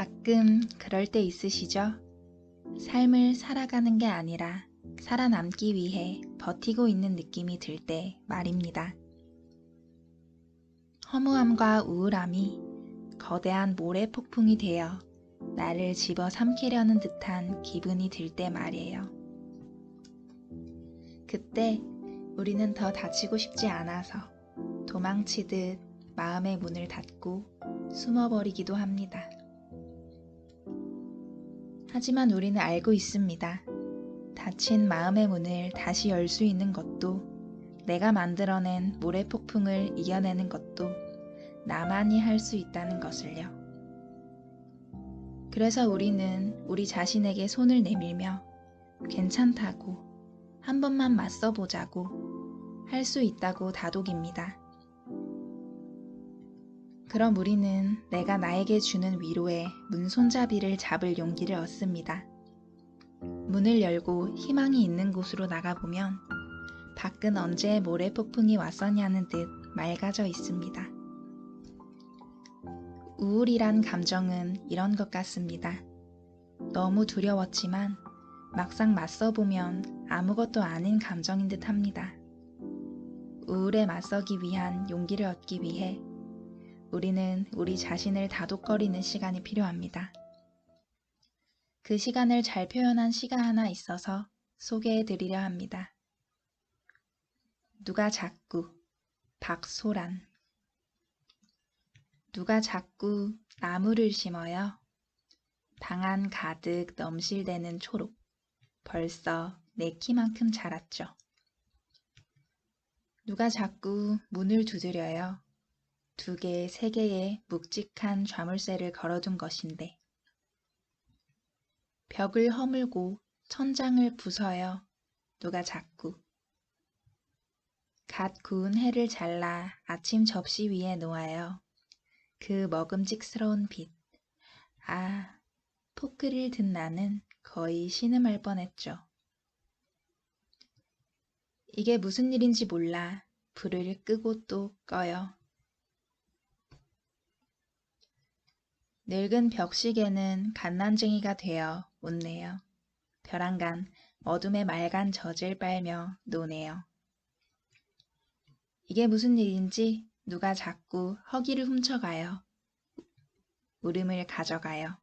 가끔 그럴 때 있으시죠? 삶을 살아가는 게 아니라 살아남기 위해 버티고 있는 느낌이 들 때 말입니다. 허무함과 우울함이 거대한 모래 폭풍이 되어 나를 집어 삼키려는 듯한 기분이 들 때 말이에요. 그때 우리는 더 다치고 싶지 않아서 도망치듯 마음의 문을 닫고 숨어버리기도 합니다. 하지만 우리는 알고 있습니다. 닫힌 마음의 문을 다시 열 수 있는 것도 내가 만들어낸 모래폭풍을 이겨내는 것도 나만이 할 수 있다는 것을요. 그래서 우리는 우리 자신에게 손을 내밀며 괜찮다고 한 번만 맞서보자고 할 수 있다고 다독입니다. 그럼 우리는 내가 나에게 주는 위로에 문 손잡이를 잡을 용기를 얻습니다. 문을 열고 희망이 있는 곳으로 나가보면 밖은 언제 모래 폭풍이 왔었냐는 듯 맑아져 있습니다. 우울이란 감정은 이런 것 같습니다. 너무 두려웠지만 막상 맞서보면 아무것도 아닌 감정인 듯 합니다. 우울에 맞서기 위한 용기를 얻기 위해 우리는 우리 자신을 다독거리는 시간이 필요합니다. 그 시간을 잘 표현한 시가 하나 있어서 소개해 드리려 합니다. 누가 자꾸 박소란 누가 자꾸 나무를 심어요? 방안 가득 넘실대는 초록 벌써 내 키만큼 자랐죠. 누가 자꾸 문을 두드려요? 두 개, 세 개의 묵직한 좌물쇠를 걸어둔 것인데 벽을 허물고 천장을 부숴요. 누가 자꾸 갓 구운 해를 잘라 아침 접시 위에 놓아요. 그 먹음직스러운 빛. 아, 포크를 든 나는 거의 신음할 뻔했죠. 이게 무슨 일인지 몰라 불을 끄고 또 꺼요. 늙은 벽시계는 갓난쟁이가 되어 웃네요. 벼랑간 어둠의 맑은 젖을 빨며 노네요. 이게 무슨 일인지 누가 자꾸 허기를 훔쳐가요. 울음을 가져가요.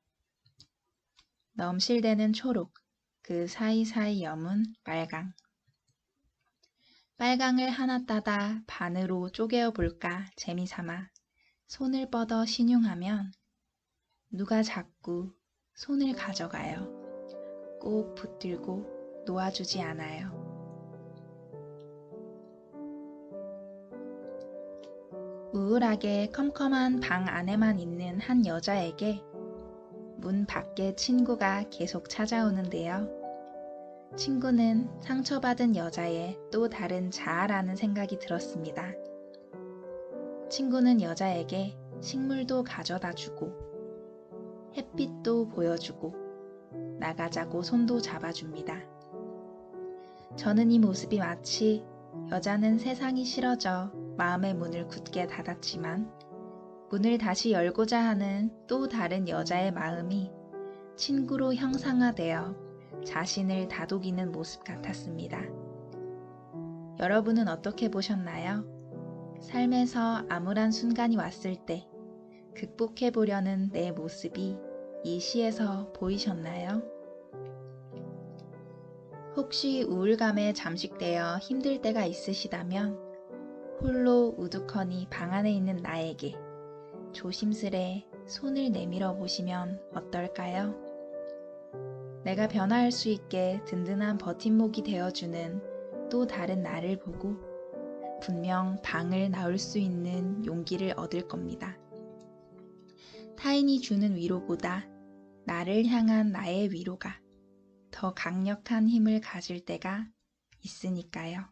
넘실대는 초록, 그 사이사이 여문 빨강. 빨강을 하나 따다 반으로 쪼개어 볼까 재미삼아 손을 뻗어 신용하면 누가 자꾸 손을 가져가요. 꼭 붙들고 놓아주지 않아요. 우울하게 컴컴한 방 안에만 있는 한 여자에게 문 밖에 친구가 계속 찾아오는데요. 친구는 상처받은 여자의 또 다른 자아라는 생각이 들었습니다. 친구는 여자에게 식물도 가져다 주고 햇빛도 보여주고 나가자고 손도 잡아줍니다. 저는 이 모습이 마치 여자는 세상이 싫어져 마음의 문을 굳게 닫았지만 문을 다시 열고자 하는 또 다른 여자의 마음이 친구로 형상화되어 자신을 다독이는 모습 같았습니다. 여러분은 어떻게 보셨나요? 삶에서 암울한 순간이 왔을 때 극복해 보려는 내 모습이 이 시에서 보이셨나요? 혹시 우울감에 잠식되어 힘들 때가 있으시다면 홀로 우두커니 방 안에 있는 나에게 조심스레 손을 내밀어 보시면 어떨까요? 내가 변화할 수 있게 든든한 버팀목이 되어주는 또 다른 나를 보고 분명 방을 나올 수 있는 용기를 얻을 겁니다. 타인이 주는 위로보다 나를 향한 나의 위로가 더 강력한 힘을 가질 때가 있으니까요.